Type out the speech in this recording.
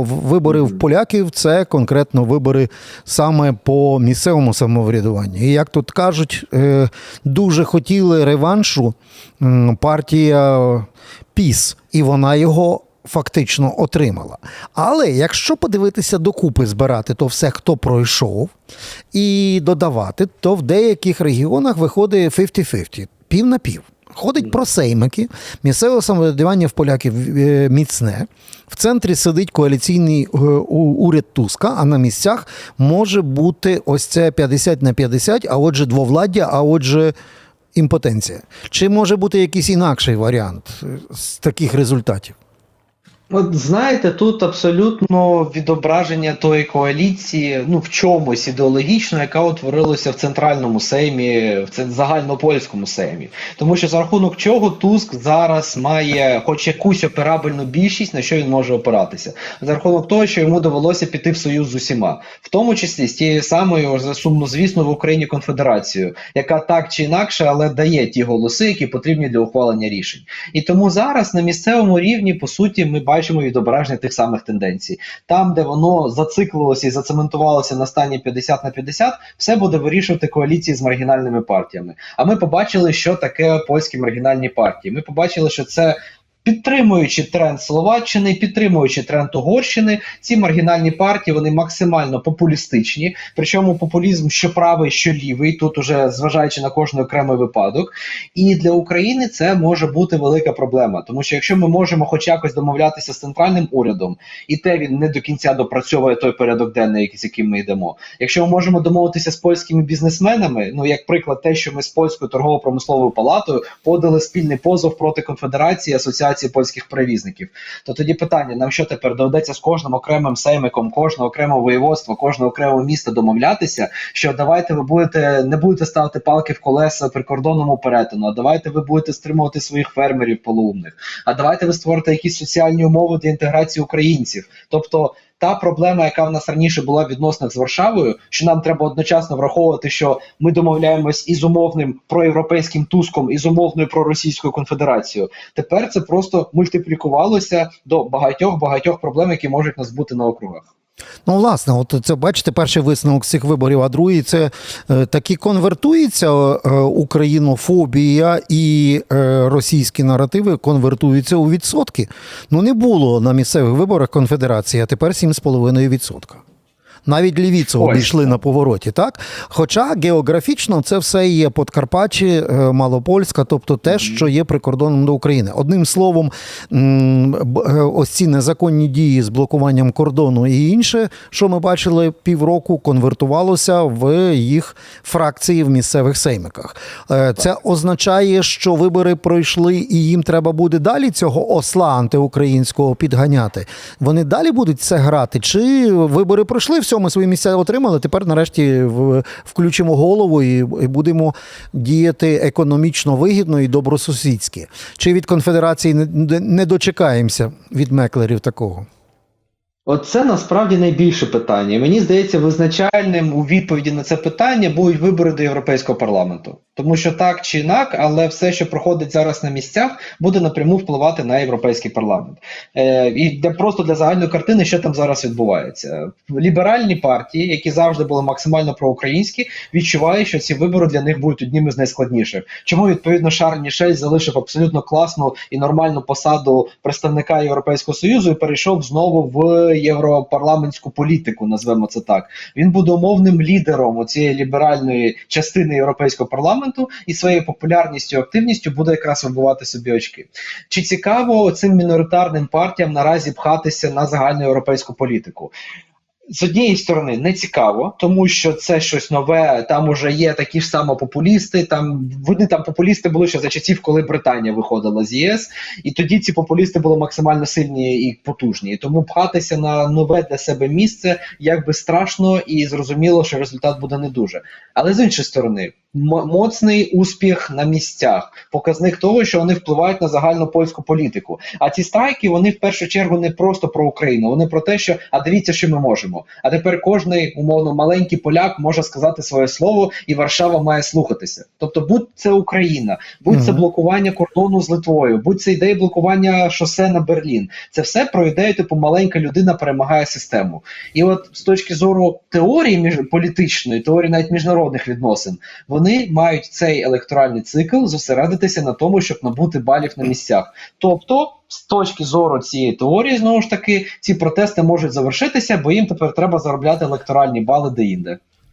Вибори в поляків це конкретно вибори саме по місцевому самоврядуванню. І як тут кажуть, е, дуже хотіли реваншу партія ПІС, і вона його. Фактично отримала. Але якщо подивитися докупи, збирати то все, хто пройшов, і додавати, то в деяких регіонах виходить 50-50, пів на пів. Ходить про сеймики, місцеве самоврядування в поляків е, міцне. В центрі сидить коаліційний е, уряд Туска, а на місцях може бути ось це 50 на 50, а отже, двовладдя, а отже, імпотенція. Чи може бути якийсь інакший варіант е, з таких результатів? От знаєте, тут абсолютно відображення тої коаліції, ну в чомусь ідеологічно, яка утворилася в центральному сеймі, в загальнопольському сеймі. Тому що за рахунок чого Туск зараз має хоч якусь операбельну більшість, на що він може опиратися, за рахунок того, що йому довелося піти в союз з усіма, в тому числі з тією самою сумнозвісно в Україні конфедерацією, яка так чи інакше, але дає ті голоси, які потрібні для ухвалення рішень. І тому зараз на місцевому рівні, по суті, ми бачимо відображення тих самих тенденцій. Там, де воно зациклилося і зацементувалося на стані 50 на 50, все буде вирішувати коаліції з маргінальними партіями. А ми побачили, що таке польські маргінальні партії. Ми побачили, що це. Підтримуючи тренд Словаччини, підтримуючи тренд Угорщини, ці маргінальні партії вони максимально популістичні. Причому популізм що правий, що лівий, тут уже зважаючи на кожний окремий випадок. І для України це може бути велика проблема, тому що якщо ми можемо хоч якось домовлятися з центральним урядом, і те він не до кінця допрацьовує той порядок денний, з яким ми йдемо. Якщо ми можемо домовитися з польськими бізнесменами, ну як приклад, те, що ми з польською торгово-промисловою палатою подали спільний позов проти конфедерації асоціації польських перевізників, то тоді питання: нам що тепер доведеться з кожним окремим сеймиком, кожного окремого воєводства, кожного окремого міста домовлятися, що давайте ви будете не будете ставити палки в колеса прикордонному перетину, а давайте ви будете стримувати своїх фермерів полуумних, а давайте ви створите якісь соціальні умови для інтеграції українців. Тобто та проблема, яка в нас раніше була в відносинах з Варшавою, що нам треба одночасно враховувати, що ми домовляємось із умовним проєвропейським туском, і з умовною проросійською конфедерацією. Тепер це просто мультиплікувалося до багатьох багатьох проблем, які можуть нас бути на округах. Ну, власне, от це бачите, перший висновок цих виборів, а другий це е, таки конвертується е, українофобія і е, російські наративи конвертуються у відсотки. Ну, не було на місцевих виборах конфедерації, а тепер 7,5%. Навіть лівіцу обійшли на повороті, так? Хоча географічно це все є Подкарпаччі, е, Малопольська, тобто те, що є прикордоном до України. Одним словом, е, ось ці незаконні дії з блокуванням кордону і інше, що ми бачили півроку, конвертувалося в їх фракції в місцевих сеймиках. Е, Це означає, що вибори пройшли, і їм треба буде далі цього осла антиукраїнського підганяти. Вони далі будуть це грати? Чи вибори пройшли, все, ми свої місця отримали? Тепер нарешті включимо голову і, будемо діяти економічно вигідно і добросусідськи. Чи від конфедерації не дочекаємося від меклерів такого? Оце насправді найбільше питання. Мені здається, визначальним у відповіді на це питання будуть вибори до Європейського парламенту. Тому що так чи інак, але все, що проходить зараз на місцях, буде напряму впливати на європейський парламент. Е, і для просто для загальної картини, що там зараз відбувається. Ліберальні партії, які завжди були максимально проукраїнські, відчувають, що ці вибори для них будуть одним із найскладніших. Чому відповідно Шарль Мішель залишив абсолютно класну і нормальну посаду представника Європейського союзу і перейшов знову в європарламентську політику, назвемо це так. Він буде умовним лідером цієї ліберальної частини європейського парламенту і своєю популярністю активністю буде якраз вибивати собі очки. Чи цікаво цим міноритарним партіям наразі пхатися на загальну європейську політику? З однієї сторони не цікаво, тому що це щось нове. Там уже є такі ж само популісти. Там вони там популісти були ще за часів, коли Британія виходила з ЄС, і тоді ці популісти були максимально сильні і потужні. І тому пхатися на нове для себе місце якби страшно і зрозуміло, що результат буде не дуже. Але з іншої сторони, моцний успіх на місцях, показник того, що вони впливають на загальну польську політику. А ці страйки вони в першу чергу не просто про Україну, вони про те, що а дивіться, що ми можемо. А тепер кожний умовно маленький поляк може сказати своє слово, і Варшава має слухатися. Тобто, будь це Україна, будь це блокування кордону з Литвою, будь це ідея блокування шосе на Берлін. Це все про ідею, типу маленька людина перемагає систему. І от з точки зору теорії між політичної, теорії навіть міжнародних відносин, вони мають цей електоральний цикл зосередитися на тому, щоб набути балів на місцях. Тобто, з точки зору цієї теорії, знову ж таки, ці протести можуть завершитися, бо їм тепер треба заробляти електоральні бали деінде.